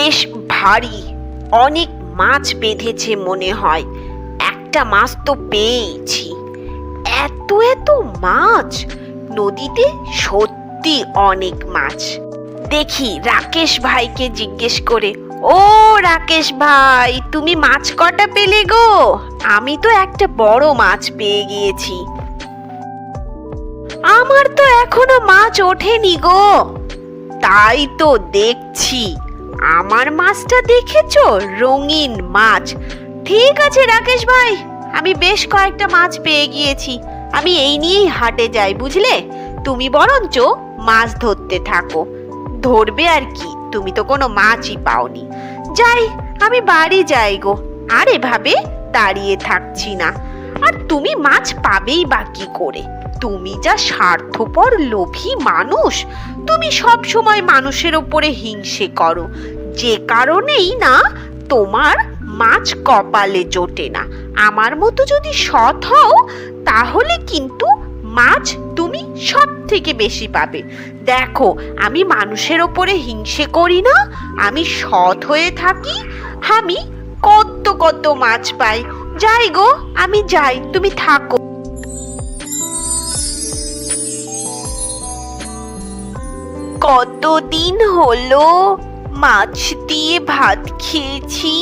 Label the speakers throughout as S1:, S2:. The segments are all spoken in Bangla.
S1: বেশ ভারী। অনেক মাছ বেঁধেছে মনে হয়। একটা মাছ তো পেয়েছি এত এত মাছ! নদীতে সত্যি অনেক মাছ। দেখি রাকেশ ভাইকে জিজ্ঞেস করে, ও রাকেশ ভাই, তুমি মাছ কটা পেলে গো? আমি তো একটা বড় মাছ পেয়ে গিয়েছি। আমার তো এখনও মাছ ওঠেনি গো। তাই তো দেখছি। আমার মাছটা দেখেছ? রঙিন মাছ। ঠিক আছে, রাকেশ ভাই, আমি বেশ কয়েকটা মাছ পেয়ে গিয়েছি। আমি এই নিয়েই হাটে যাই, বুঝলে? তুমি বরঞ্চ মাছ ধরতে থাকো। ধরবে আর কি, তুমি তো কোনো মাছই পাওনি। যাই, আমি বাড়ি যাই গো। আর এভাবে দাঁড়িয়ে থাকছি না। আর তুমি মাছ পাবেই বা কি করে? তুমি যা স্বার্থপর, লোভী মানুষ, তুমি সব সময় মানুষের ওপরে হিংসে করো। যে কারণেই না তোমার মাছ কপালে জোটে না। আমার মতো যদি সৎ হও, তাহলে কিন্তু মাছ তুমি সব থেকে বেশি পাবে। দেখো, আমি মানুষের ওপরে হিংসে করি না, আমি সৎ হয়ে থাকি, আমি কত কত মাছ পাই। যাই গো, আমি যাই, তুমি থাকো। কতদিন হলো মাছ দিয়ে ভাত খেয়েছি?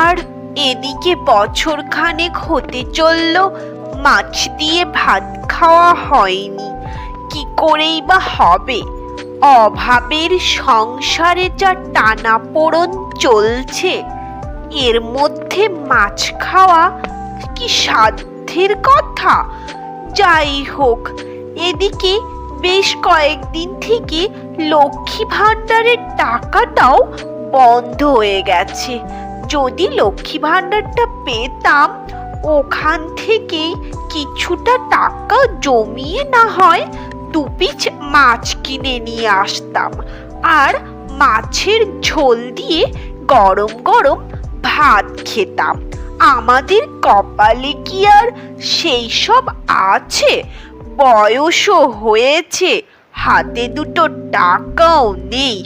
S1: আর এদিকে বছর খানেক হতে চলল, মাছ দিয়ে ভাত খাওয়া হয়নি। কি করেই বা হবে? অভাবের সংসারে যা টানা পোড়ন চলছে, এর মধ্যে মাছ খাওয়া কি সাধ্যের কথা? যাই হোক, এদিকে বেশ কয়েকদিন থেকে লক্ষ্মী ভাণ্ডারের টাকাটাও বন্ধ হয়ে গেছে। যদি লক্ষ্মী ভাণ্ডারটা পেতাম, ওখান থেকে কিছুটা টাকা জমিয়ে না হয় দু পিস মাছ কিনে নিয়ে আসতাম। আর মাছের ঝোল দিয়ে গরম গরম ভাত খেতাম। আমাদের কপালে কি আর সেই সব আছে? বয়সও হয়েছে, হাতে দুটো টাকাও নেই,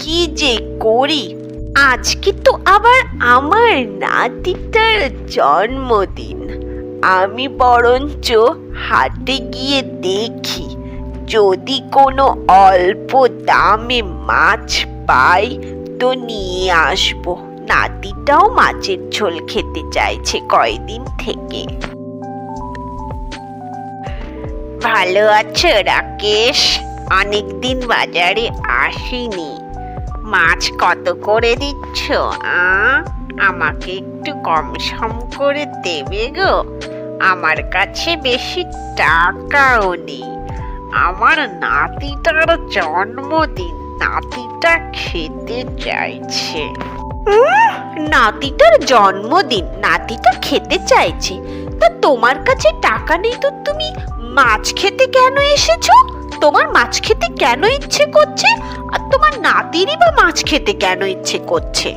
S1: কি যে করি? আজকে তো আবার আমার নাতিটার জন্মদিন। আমি বরঞ্চ হাটে গিয়ে দেখি, যদি কোনো অল্প দামে মাছ পাই তো নিয়ে আসব। নাতিটাও মাছের ঝোল খেতে চাইছে কয়দিন থেকে। ভালো আছো, রাকেশ? অনেকদিন বাজারে আসিনি। মাছ কত করে দিচ্ছ আমাকে একটু কম সম করে দেবে গো। আমার কাছে বেশি টাকাও নেই। আমার নাতিটার জন্মদিন, নাতিটা খেতে চাইছে। নাতিটার জন্মদিন, নাতিটা খেতে চাইছে। তা তোমার কাছে টাকা নেই তো তুমি মাছ খেতে কেন এসেছ? তোমার মাছ খেতে কেন ইচ্ছে করছে? আর তোমার নাতিরই বা মাছ খেতে কেন ইচ্ছে করছে?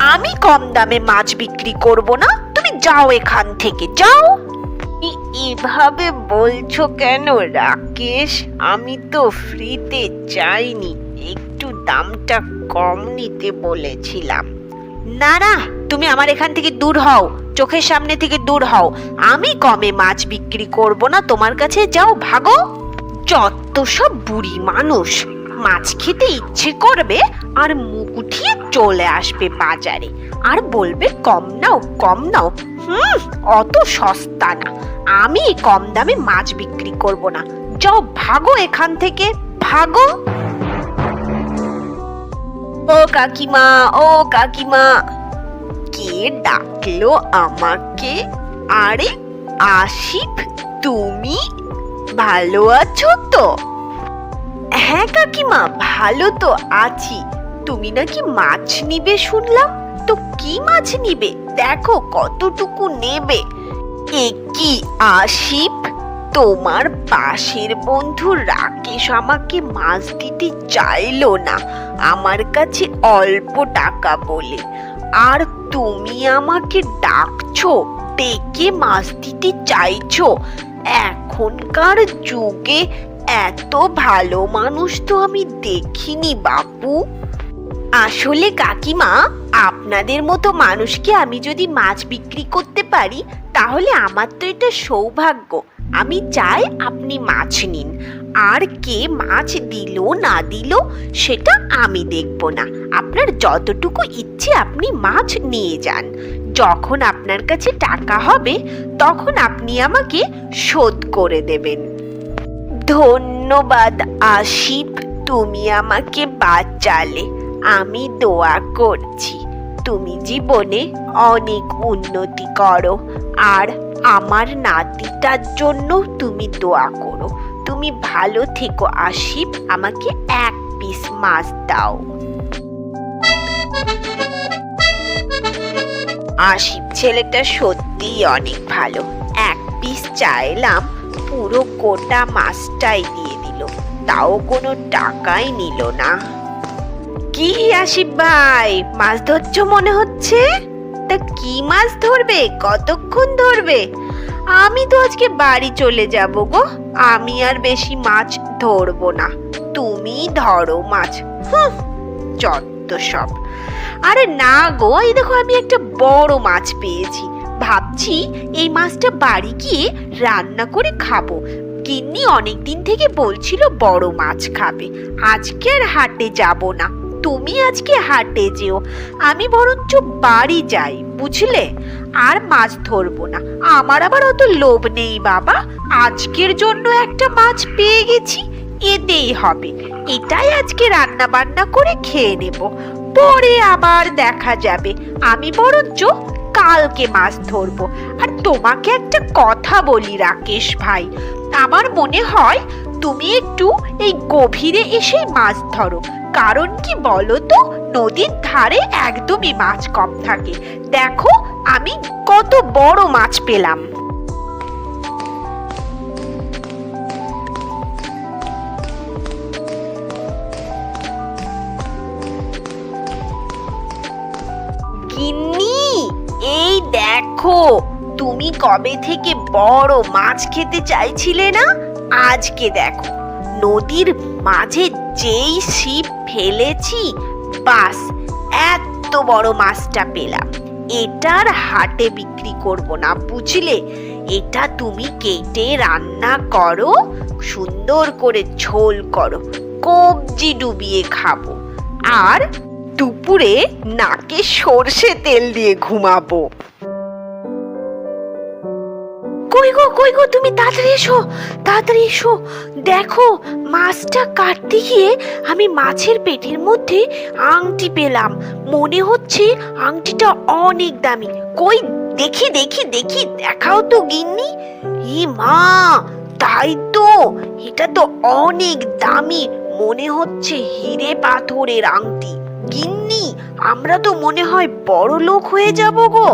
S1: আমি কম দামে মাছ বিক্রি করব না। তুমি যাও এখান থেকে যাও। এভাবে বলছো কেন রাকেশ? আমি তো ফ্রিতে চাইনি একটু দামটা কম নিতে বলেছিলাম। না না তুমি আমার এখান থেকে দূর হও। চোখের সামনে থেকে দূর হও। আমি কমে মাছ বিক্রি করব না, তোমার কাছে যাও ভাগো। যত সব বুড়ি মানুষ মাছ খেতে ইচ্ছে করবে, আর মুখ উঠিয়ে চলে আসবে বাজারে। আর বলবে, কম নাও কম নাও। হুম, অত সস্তা না। আমি কম দামে মাছ বিক্রি করব না। যাও ভাগো এখান থেকে, ভাগো। ও কাকিমা ও কাকিমা। কে ডাকলো আমাকে? আরে আসিফ তুমি ভালো আছো তো? হ্যাঁ কাকিমা, ভালো তো আছি। তুমি নাকি মাছ নিবে শুনলাম? তো কি মাছ নিবে? দেখো কতটুকু নেবে। এ কি আসিফ তোমার পাশের বন্ধু রাকেশ আমাকে মাছ দিতে চাইলো না, আমার কাছে অল্প টাকা বলে। আর তুমি আমাকে ডাকছো, ডেকে মাছ দিতে চাইছো? এখনকার যুগে এত ভালো মানুষ তো আমি দেখিনি, বাপু। আসলে কাকিমা, আপনাদের মতো মানুষকে আমি যদি মাছ বিক্রি করতে পারি, তাহলে আমার তো এটা সৌভাগ্য। আমি চাই আপনি মাছ নিন। আর কে মাছ দিল না দিল, সেটা আমি দেখব না। আপনার যতটুকু ইচ্ছে আপনি মাছ নিয়ে যান। যখন আপনার কাছে টাকা হবে, তখন আপনি আমাকে শোধ করে দেবেন। ধন্যবাদ আশিপ, তুমি আমাকে বাঁচালে। আমি দোয়া করছি। তুমি জীবনে অনেক উন্নতি করো। আর আমার নাতিটার জন্য তুমি দোয়া করো। তুমি ভালো থেকো আশিপ আমাকে এক পিস মাছ দাও। আশিপ ছেলেটা সত্যিই অনেক ভালো। এক পিস চাইলাম, পুরো গোটা মাছটাই দিয়ে দিল। তাও কোনো টাকাই নিল না। কি আশিফ ভাই, মাছ ধরছো মনে হচ্ছে? তা কি মাছ ধরবে? কতক্ষণ ধরবে? আমি তো আজকে বাড়ি চলে যাব গো। আমি আর বেশি মাছ ধরবো না। তুমি ধরো মাছ। হুঁ, যত সব। আরে না গো এই দেখো আমি একটা বড় মাছ পেয়েছি। ভাবছি এই মাছটা বাড়ি গিয়ে রান্না করে খাব। গিন্নি অনেক দিন থেকে বলছিল বড় মাছ খাবে। আজকে আর হাটে যাব না। তুমি আজকে হাটে যেও। আমি বরঞ্চ বাড়ি যাই, বুঝলে? আর মাছ ধরবো না। আমার আবার অত লোভ নেই, বাবা। আজকের জন্য একটা মাছ পেয়ে গেছি এতেই হবে। এটাই আজকে রান্না বান্না করে খেয়ে নেব। পরে আবার দেখা যাবে। আমি বরঞ্চ কালকে মাছ ধরবো। আর তোমাকে একটা কথা বলি, রাকেশ ভাই। আমার মনে হয় তুমি একটু এই গভীরে এসে মাছ ধরো। কারণ কি বলো তো নদীর ধারে একদমই মাছ কম থাকে। দেখো, আমি কত বড় মাছ পেলাম। গিন্নি, এই দেখো, তুমি কবে থেকে বড় মাছ খেতে চাইছিলে না? আজকে দেখো, নদীর মাঝে যেই ছিপ ফেলেছি, বাস, এত বড় মাছটা পেলাম। এটার হাটে বিক্রি করব না, বুঝলে? এটা তুমি কেটে রান্না করো, সুন্দর করে ঝোল করো, কবজি ডুবিয়ে খাব। আর দুপুরে নাকে সর্ষে তেল দিয়ে ঘুমাবো। কই গো কই গো, তুমি তাড়াতাড়ি এসো তাড়াতাড়ি এসো। দেখো, মাছটা কাটতে গিয়ে আমি মাছের পেটের মধ্যে আংটি পেলাম। মনে হচ্ছে আংটিটা অনেক দামি। কই, দেখি দেখি দেখি, দেখাও তো গিন্নি। ই মা, তাই তো, এটা তো অনেক দামি। মনে হচ্ছে হিরে পাথরের আংটি। গিন্নি, আমরা তো মনে হয় বড় লোক হয়ে যাব গো।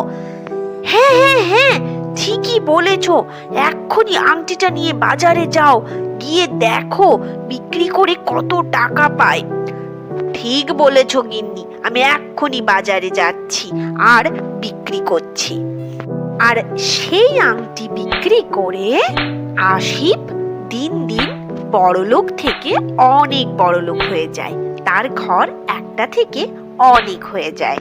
S1: হ্যাঁ হ্যাঁ হ্যাঁ ঠিকই বলেছ। এক্ষুনি আংটিটা নিয়ে বাজারে যাও। গিয়ে দেখো বিক্রি করে কত টাকা পায় ঠিক বলেছ গিন্নি, আমি এক্ষুনি বাজারে যাচ্ছি আর বিক্রি করছি। আর সেই আংটি বিক্রি করে আশিপ দিন দিন বড়লোক থেকে অনেক বড়লোক হয়ে যায়। তার ঘর একটা থেকে অনেক হয়ে যায়।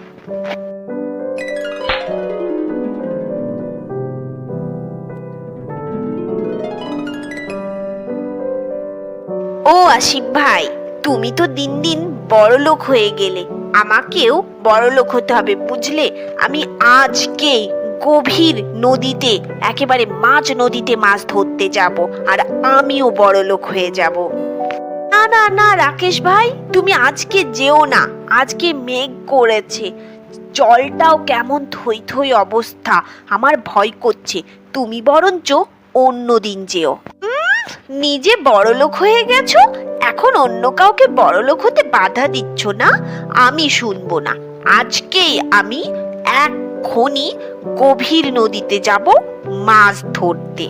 S1: ও ভাই, তুমি তো দিন দিন বড় লোক হয়ে গেলে। আমাকেও বড় লোক হতে হবে, বুঝলে? আমি আজকেই গভীর নদীতে, একেবারে মাছ নদীতে মাছ ধরতে যাব, আর আমিও বড় লোক হয়ে যাব। না না না, রাকেশ ভাই, তুমি আজকে যেও না। আজকে মেঘ করেছে। জলটাও কেমন থই থই অবস্থা, আমার ভয় করছে। তুমি বরঞ্চ অন্য দিন যেও। নিজে বড়লোক হয়ে গেছো? এখন অন্য কাউকে বড়লোক হতে বাধা দিচ্ছ না? আমি শুনব না। আজকেই আমি এক্ষুনি গভীর নদীতে যাব মাছ ধরতে।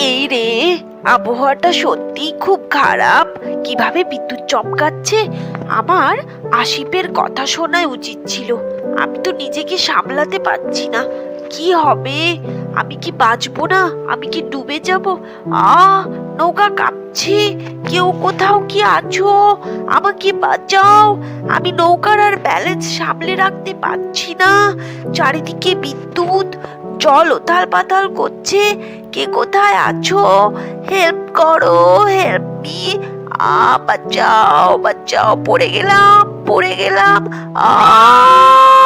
S1: এই রে, আবহাওয়াটা সত্যিই খুব খারাপ। কীভাবে বিদ্যুৎ চমকাচ্ছে? আমার আশিপের কথা শোনাই উচিত ছিল। আমি তো নিজেকে সামলাতে পারছি না। কি হবে? আমি কি বাঁচবো না? আমি কি ডুবে যাব? আ, নৌকা কাঁপছে।
S2: কেউ কোথাও কি আছো? আমাকে বাঁচাও। আমি নৌকার আর ব্যালেন্স সামলে রাখতে পারছি না। চারিদিকে বিদ্যুৎ, জল ওথাল পাতাল করছে। কে কোথায় আছো? হেল্প করো হেল্প মি আ, বাঁচাও বাঁচাও। পড়ে গেলাম পড়ে গেলাম। আ